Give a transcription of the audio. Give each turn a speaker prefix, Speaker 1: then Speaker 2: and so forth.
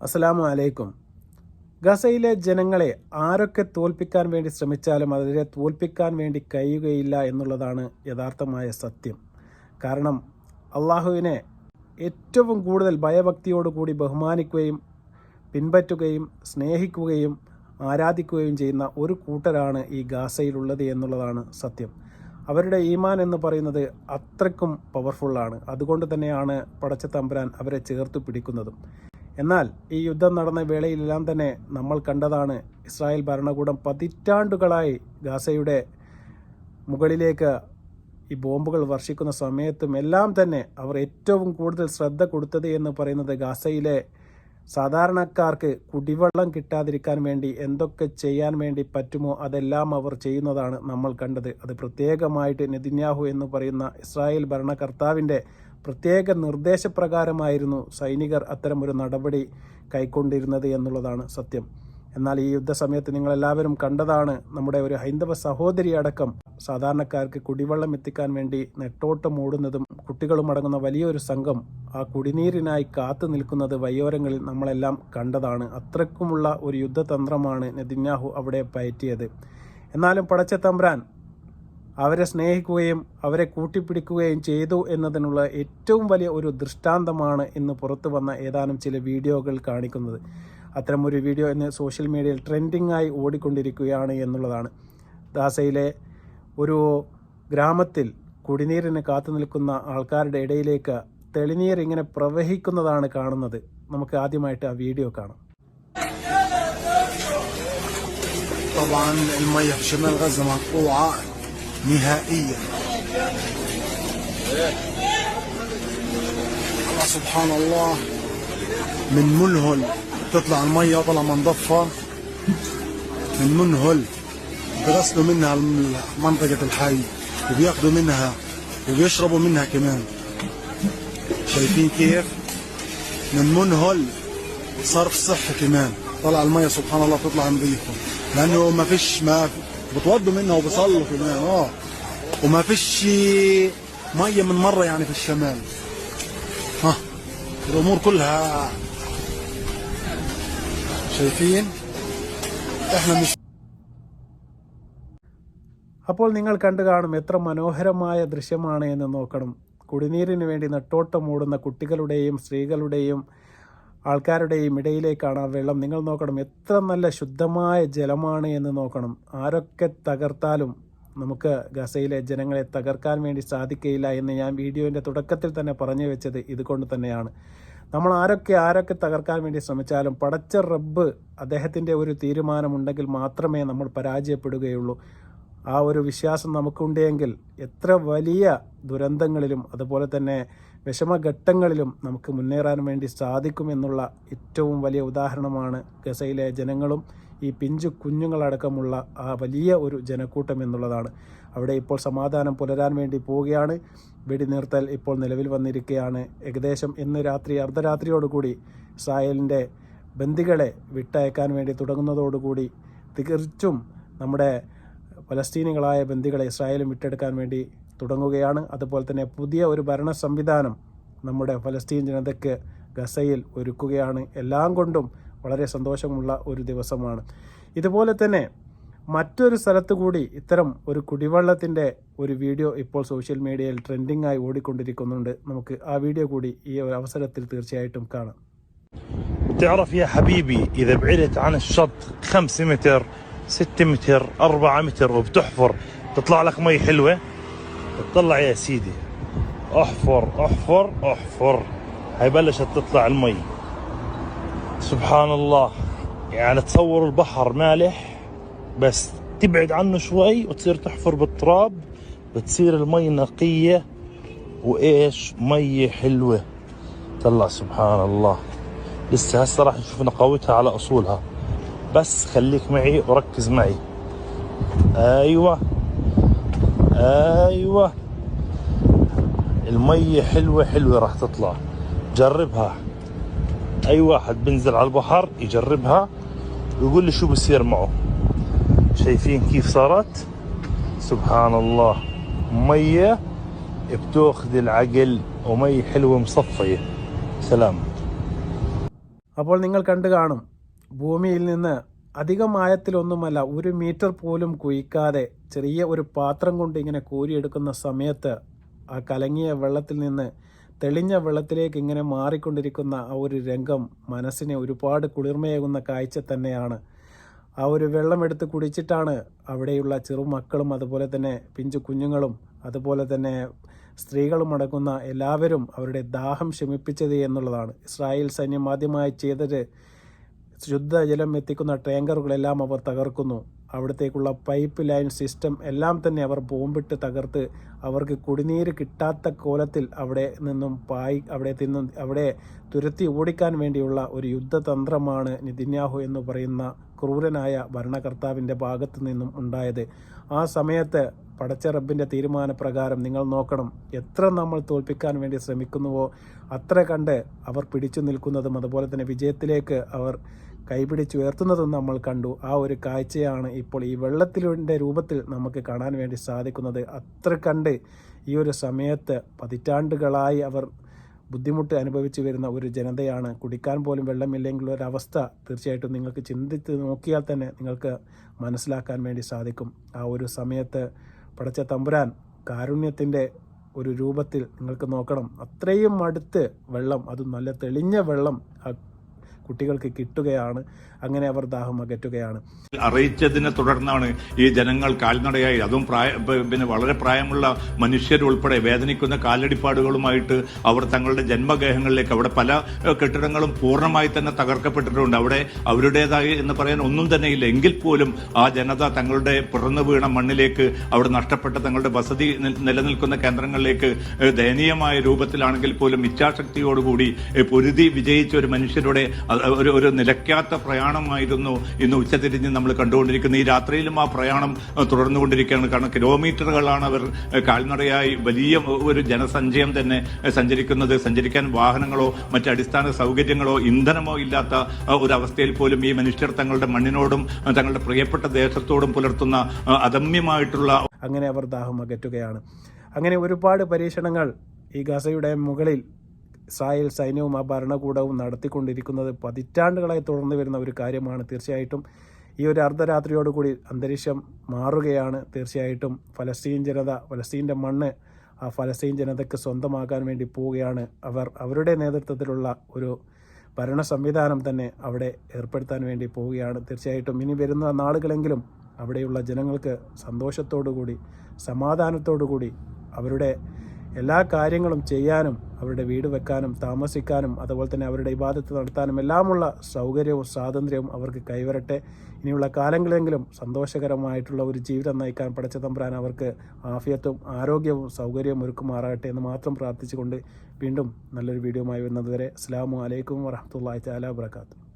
Speaker 1: അസ്സലാമു അലൈക്കും ഗസയിലെ ജനങ്ങളെ ആരൊക്കെ തോൽപ്പിക്കാൻ വേണ്ടി ശ്രമിച്ചാലും അതിനെ തോൽപ്പിക്കാൻ വേണ്ടി കഴിയുകയില്ല എന്നുള്ളതാണ് യഥാർത്ഥമായ സത്യം. കാരണം അള്ളാഹുവിനെ ഏറ്റവും കൂടുതൽ ഭയഭക്തിയോടുകൂടി ബഹുമാനിക്കുകയും പിൻപറ്റുകയും സ്നേഹിക്കുകയും ആരാധിക്കുകയും ചെയ്യുന്ന ഒരു കൂട്ടരാണ് ഈ ഗാസയിലുള്ളത് എന്നുള്ളതാണ് സത്യം. അവരുടെ ഈമാൻ എന്ന് പറയുന്നത് അത്രയ്ക്കും പവർഫുള്ളാണ് അതുകൊണ്ട് തന്നെയാണ് പടച്ച തമ്പുരാൻ അവരെ ചേർത്ത് പിടിക്കുന്നതും. എന്നാൽ ഈ യുദ്ധം നടന്ന വേളയിലെല്ലാം തന്നെ നമ്മൾ കണ്ടതാണ് ഇസ്രായേൽ ഭരണകൂടം പതിറ്റാണ്ടുകളായി ഗാസയുടെ മുകളിലേക്ക് ഈ ബോംബുകൾ വർഷിക്കുന്ന സമയത്തും എല്ലാം തന്നെ അവർ ഏറ്റവും കൂടുതൽ ശ്രദ്ധ കൊടുത്തത് എന്ന് പറയുന്നത് ഗാസയിലെ സാധാരണക്കാർക്ക് കുടിവെള്ളം കിട്ടാതിരിക്കാൻ വേണ്ടി എന്തൊക്കെ ചെയ്യാൻ വേണ്ടി പറ്റുമോ അതെല്ലാം അവർ ചെയ്യുന്നതാണ് നമ്മൾ കണ്ടത്. അത് പ്രത്യേകമായിട്ട് നെതിന്യാഹു എന്ന് പറയുന്ന ഇസ്രായേൽ ഭരണകർത്താവിന്റെ പ്രത്യേക നിർദ്ദേശപ്രകാരമായിരുന്നു സൈനികർ അത്തരമൊരു നടപടി കൈക്കൊണ്ടിരുന്നത് എന്നുള്ളതാണ് സത്യം. എന്നാൽ ഈ യുദ്ധസമയത്ത് നിങ്ങളെല്ലാവരും കണ്ടതാണ് നമ്മുടെ ഒരു ഹൈന്ദവ സഹോദരി അടക്കം സാധാരണക്കാർക്ക് കുടിവെള്ളം എത്തിക്കാൻ വേണ്ടി നെട്ടോട്ടം ഓടുന്നതും കുട്ടികളും അടങ്ങുന്ന വലിയൊരു സംഘം ആ കുടിനീരിനായി കാത്തു നിൽക്കുന്നത് വയ്യോരങ്ങളിൽ നമ്മളെല്ലാം കണ്ടതാണ്. അത്രക്കുമുള്ള ഒരു യുദ്ധതന്ത്രമാണ് നെതിന്യാഹു അവിടെ പയറ്റിയത്. എന്നാലും പടച്ച തമ്പ്രാൻ അവരെ സ്നേഹിക്കുകയും അവരെ കൂട്ടിപ്പിടിക്കുകയും ചെയ്തു എന്നതിനുള്ള ഏറ്റവും വലിയ ഒരു ദൃഷ്ടാന്തമാണ് ഇന്ന് പുറത്തു വന്ന ഏതാനും ചില വീഡിയോകൾ കാണിക്കുന്നത് അത്തരമൊരു വീഡിയോ ഇന്ന് സോഷ്യൽ മീഡിയയിൽ ട്രെൻഡിംഗ് ആയി ഓടിക്കൊണ്ടിരിക്കുകയാണ് എന്നുള്ളതാണ് ദാസയിലെ ഒരു ഗ്രാമത്തിൽ കുടിനീരിന് കാത്തു നിൽക്കുന്ന ആൾക്കാരുടെ ഇടയിലേക്ക് തെളിനീർ ഇങ്ങനെ പ്രവഹിക്കുന്നതാണ് കാണുന്നത് നമുക്ക് ആദ്യമായിട്ട് ആ വീഡിയോ കാണാം
Speaker 2: طبعا المية في شمال غزة مقطوعة نهائيا. سبحان الله من منهل تطلع المية من ضفة من منهل بغسلوا منها منطقة الحي وبياخذوا منها وبيشربوا منها كمان. شايفين كيف؟ من منهل صرف صحي كمان. طلع المية سبحان الله بتطلع نظيفة لأنه ما فيش ما بتوضوا منها وبصلوا كمان اه وما فيش مية من مرة يعني في الشمال ها الأمور كلها شايفين احنا مش
Speaker 1: അപ്പോൾ നിങ്ങൾ കണ്ടു കാണും എത്ര മനോഹരമായ ദൃശ്യമാണ് എന്ന് നോക്കണം കുടിനീരിന് വേണ്ടി നെട്ടോട്ടം ഓടുന്ന കുട്ടികളുടെയും സ്ത്രീകളുടെയും ആൾക്കാരുടെയും ഇടയിലേക്കാണ് ആ വെള്ളം. നിങ്ങൾ നോക്കണം എത്ര നല്ല ശുദ്ധമായ ജലമാണ് എന്ന് നോക്കണം. ആരൊക്കെ തകർത്താലും നമുക്ക് ഗസയിലെ ജനങ്ങളെ തകർക്കാൻ വേണ്ടി സാധിക്കയില്ല എന്ന് ഞാൻ വീഡിയോന്റെ തുടക്കത്തിൽ തന്നെ പറഞ്ഞു വെച്ചത് ഇതുകൊണ്ട് തന്നെയാണ്. നമ്മൾ ആരൊക്കെ ആരൊക്കെ തകർക്കാൻ വേണ്ടി ശ്രമിച്ചാലും പടച്ച റബ്ബ് അദ്ദേഹത്തിന്റെ ഒരു തീരുമാനമുണ്ടെങ്കിൽ മാത്രമേ നമ്മൾ പരാജയപ്പെടുകയുള്ളൂ. ആ ഒരു വിശ്വാസം നമുക്കുണ്ടെങ്കിൽ എത്ര വലിയ ദുരന്തങ്ങളിലും അതുപോലെ തന്നെ വിഷമഘട്ടങ്ങളിലും നമുക്ക് മുന്നേറാൻ വേണ്ടി സാധിക്കുമെന്നുള്ള ഏറ്റവും വലിയ ഉദാഹരണമാണ് ഗസയിലെ ജനങ്ങളും ഈ പിഞ്ചു കുഞ്ഞുങ്ങളടക്കമുള്ള ആ വലിയ ഒരു ജനക്കൂട്ടം എന്നുള്ളതാണ്. അവിടെ ഇപ്പോൾ സമാധാനം പുലരാൻ വേണ്ടി പോവുകയാണ്. വെടിനിർത്തൽ ഇപ്പോൾ നിലവിൽ വന്നിരിക്കുകയാണ്. ഏകദേശം ഇന്ന് രാത്രി അർദ്ധരാത്രിയോടുകൂടി ഇസ്രായേലിന്റെ ബന്ദികളെ വിട്ടയക്കാൻ വേണ്ടി തുടങ്ങുന്നതോടുകൂടി തികച്ചും നമ്മുടെ പലസ്തീനികളായ ബന്ദികളെ ഇസ്രായേലും വിട്ടെടുക്കാൻ വേണ്ടി തുടങ്ങുകയാണ് അതുപോലെ തന്നെ പുതിയ ഒരു ഭരണ സംവിധാനം നമ്മുടെ ഫലസ്തീൻ ജനതയ്ക്ക് ഗസയിൽ ഒരുക്കുകയാണ് എല്ലാം കൊണ്ടും വളരെ സന്തോഷമുള്ള ഒരു ദിവസമാണ് ഇതുപോലെ തന്നെ മറ്റൊരു സ്ഥലത്ത് കൂടി ഇത്തരം ഒരു കുടിവെള്ളത്തിൻ്റെ ഒരു വീഡിയോ ഇപ്പോൾ സോഷ്യൽ മീഡിയയിൽ ട്രെൻഡിംഗ് ആയി ഓടിക്കൊണ്ടിരിക്കുന്നുണ്ട് നമുക്ക് ആ വീഡിയോ കൂടി ഈ ഒരു അവസരത്തിൽ തീർച്ചയായിട്ടും കാണാം
Speaker 3: تعرف يا حبيبي إذا بعدت عن الشط خمسة متر ستة متر أربعة متر وبتحفر تطلع لك مي حلوة تطلع يا سيدي. احفر احفر احفر. هاي بلشت تطلع المي. سبحان الله يعني تصور البحر مالح بس تبعد عنه شوي وتصير تحفر بالتراب بتصير المي نقية. وإيش؟ مي حلوة. طلع سبحان الله لسه هسه راح نشوف نقاوتها على أصولها. بس خليك معي وركز معي. أيوة. أيوة المية حلوة حلوة راح تطلع جربها أي واحد بنزل على البحر يجربها ويقول لي شو بصير معه شايفين كيف صارت سبحان الله مية بتاخذ العقل ومي حلوة مصفية سلام
Speaker 1: അപ്പോൾ നിങ്ങൾ കണ്ടു കാണും ഭൂമിയിൽ നിന്ന് അധികം ആയത്തിലൊന്നുമല്ല ഒരു മീറ്റർ പോലും കുഴിക്കാതെ ചെറിയ ഒരു പാത്രം കൊണ്ട് ഇങ്ങനെ കോരിയെടുക്കുന്ന സമയത്ത് ആ കലങ്ങിയ വെള്ളത്തിൽ നിന്ന് തെളിഞ്ഞ വെള്ളത്തിലേക്ക് ഇങ്ങനെ മാറിക്കൊണ്ടിരിക്കുന്ന ആ ഒരു രംഗം മനസ്സിനെ ഒരുപാട് കുളിർമയേകുന്ന കാഴ്ച തന്നെയാണ്. ആ ഒരു വെള്ളമെടുത്ത് കുടിച്ചിട്ടാണ് അവിടെയുള്ള ചെറുമക്കളും അതുപോലെ തന്നെ പിഞ്ചു കുഞ്ഞുങ്ങളും അതുപോലെ തന്നെ സ്ത്രീകളും അടങ്ങുന്ന എല്ലാവരും അവരുടെ ദാഹം ശമിപ്പിച്ചത് എന്നുള്ളതാണ്. ഇസ്രായേൽ സൈന്യം ആദ്യമായി ചെയ്തത് ശുദ്ധജലം എത്തിക്കുന്ന ടാങ്കറുകളെല്ലാം അവർ തകർക്കുന്നു. അവിടത്തേക്കുള്ള പൈപ്പ് ലൈൻ സിസ്റ്റം എല്ലാം തന്നെ അവർ ബോംബിട്ട് തകർത്ത് അവർക്ക് കുടിനീര് കിട്ടാത്ത കോലത്തിൽ അവിടെ നിന്നും പായി അവിടെ നിന്നും അവിടെ തുരത്തി ഓടിക്കാൻ വേണ്ടിയുള്ള ഒരു യുദ്ധതന്ത്രമാണ് നിതിന്യാഹു എന്ന് പറയുന്ന ക്രൂരനായ ഭരണകർത്താവിന്റെ ഭാഗത്തു നിന്നും ഉണ്ടായത്. ആ സമയത്ത് പടച്ച റബ്ബിന്റെ തീരുമാനപ്രകാരം നിങ്ങൾ നോക്കണം എത്ര നമ്മൾ തോൽപ്പിക്കാൻ വേണ്ടി ശ്രമിക്കുന്നുവോ അത്ര കണ്ട് അവർ പിടിച്ചു നിൽക്കുന്നതും അതുപോലെ തന്നെ വിജയത്തിലേക്ക് അവർ കൈപിടിച്ചുയർത്തുന്നതും നമ്മൾ കണ്ടു. ആ ഒരു കാഴ്ചയാണ് ഇപ്പോൾ ഈ വെള്ളത്തിന്റെ രൂപത്തിൽ നമുക്ക് കാണാൻ വേണ്ടി സാധിക്കുന്നത്. അത്ര കണ്ട് ഈ ഒരു സമയത്ത് പതിറ്റാണ്ടുകളായി അവർ ബുദ്ധിമുട്ട് അനുഭവിച്ചു വരുന്ന ഒരു ജനതയാണ്. കുടിക്കാൻ പോലും വെള്ളമില്ലെങ്കിൽ ഒരവസ്ഥ തീർച്ചയായിട്ടും നിങ്ങൾക്ക് ചിന്തിച്ച് നോക്കിയാൽ തന്നെ നിങ്ങൾക്ക് മനസ്സിലാക്കാൻ വേണ്ടി സാധിക്കും. ആ ഒരു സമയത്ത് പടച്ച തമ്പുരാൻ കാരുണ്യത്തിന്റെ ഒരു രൂപത്തിൽ നിങ്ങൾക്ക് നോക്കണം. അത്രയും അടുത്ത് വെള്ളം അതും നല്ല തെളിഞ്ഞ വെള്ളം കുട്ടികൾക്ക് കിട്ടുകയാണ്. അങ്ങനെ അവർ ദാഹം അകറ്റുകയാണ്.
Speaker 4: അറിയിച്ചതിനെ തുടർന്നാണ് ഈ ജനങ്ങൾ കാൽനടയായി. അതും പിന്നെ വളരെ പ്രായമുള്ള മനുഷ്യരുൾപ്പെടെ വേദനിക്കുന്ന കാലടിപ്പാടുകളുമായിട്ട് അവർ തങ്ങളുടെ ജന്മഗേഹങ്ങളിലേക്ക് അവിടെ പല കെട്ടിടങ്ങളും പൂർണമായി തന്നെ തകർക്കപ്പെട്ടിട്ടുണ്ട്. അവിടെ അവരുടേതായി എന്ന് പറയാൻ ഒന്നും തന്നെ ഇല്ല. എങ്കിൽ പോലും ആ ജനത തങ്ങളുടെ പിറന്നു വീണ മണ്ണിലേക്ക് അവിടെ നഷ്ടപ്പെട്ട തങ്ങളുടെ വസതി നിലനിൽക്കുന്ന കേന്ദ്രങ്ങളിലേക്ക് ദയനീയമായ രൂപത്തിലാണെങ്കിൽ പോലും ഇച്ഛാശക്തിയോടുകൂടി പൊരുതി വിജയിച്ച ഒരു മനുഷ്യരുടെ ഒരു ഒരു നിലയ്ക്കാത്ത പ്രയാണമായിരുന്നു ഇന്ന് ഉച്ചതിരിഞ്ഞ് നമ്മൾ കണ്ടുകൊണ്ടിരിക്കുന്ന ഈ രാത്രിയിലും ആ പ്രയാണം തുടർന്നുകൊണ്ടിരിക്കുകയാണ്. കാരണം കിലോമീറ്ററുകളാണ് അവർ കാൽനടയായി വലിയ ഒരു ജനസഞ്ചയം തന്നെ സഞ്ചരിക്കുന്നത്. സഞ്ചരിക്കാൻ വാഹനങ്ങളോ മറ്റ് അടിസ്ഥാന സൗകര്യങ്ങളോ ഇന്ധനമോ ഇല്ലാത്ത ഒരവസ്ഥയിൽ പോലും ഈ മനുഷ്യർ തങ്ങളുടെ മണ്ണിനോടും തങ്ങളുടെ പ്രിയപ്പെട്ട ദേശത്തോടും പുലർത്തുന്ന അദമ്യമായിട്ടുള്ള
Speaker 1: അങ്ങനെ അവർ ദാഹം അകറ്റുകയാണ്. അങ്ങനെ ഒരുപാട് പരീക്ഷണങ്ങൾ ഈ ഗസയുടെ മുകളിൽ ഇസ്രായേൽ സൈന്യവും ആ ഭരണകൂടവും നടത്തിക്കൊണ്ടിരിക്കുന്നത് പതിറ്റാണ്ടുകളായി തുടർന്നു വരുന്ന ഒരു കാര്യമാണ്. തീർച്ചയായിട്ടും ഈ ഒരു അർദ്ധരാത്രിയോടുകൂടി അന്തരീക്ഷം മാറുകയാണ്. തീർച്ചയായിട്ടും ഫലസ്തീൻ ജനത ഫലസ്തീന്റെ മണ്ണ് ആ ഫലസ്തീൻ ജനതയ്ക്ക് സ്വന്തമാക്കാൻ വേണ്ടി പോവുകയാണ്. അവർ അവരുടെ നേതൃത്വത്തിലുള്ള ഒരു ഭരണ സംവിധാനം തന്നെ അവിടെ ഏർപ്പെടുത്താൻ വേണ്ടി പോവുകയാണ്. തീർച്ചയായിട്ടും ഇനി വരുന്ന നാളുകളെങ്കിലും അവിടെയുള്ള ജനങ്ങൾക്ക് സന്തോഷത്തോടു കൂടി സമാധാനത്തോടു കൂടി അവരുടെ എല്ലാ കാര്യങ്ങളും ചെയ്യാനും അവരുടെ വീട് വെക്കാനും താമസിക്കാനും അതുപോലെ തന്നെ അവരുടെ ഇബാദത്ത് നടത്താനും എല്ലാമുള്ള സൗകര്യവും സ്വാതന്ത്ര്യവും അവർക്ക് കൈവരട്ടെ. ഇനിയുള്ള കാലങ്ങളെങ്കിലും സന്തോഷകരമായിട്ടുള്ള ഒരു ജീവിതം നയിക്കാൻ പഠിച്ച തമ്പുരാൻ അവർക്ക് ആഫിയത്തും ആരോഗ്യവും സൗകര്യവും ഒരുക്കുമാറാകട്ടെ എന്ന് മാത്രം പ്രാർത്ഥിച്ചുകൊണ്ട് വീണ്ടും നല്ലൊരു വീഡിയോയുമായി വരുന്നതുവരെ അസ്സാം വലൈക്കും വറഹമുല്ലാ തല വാത്തു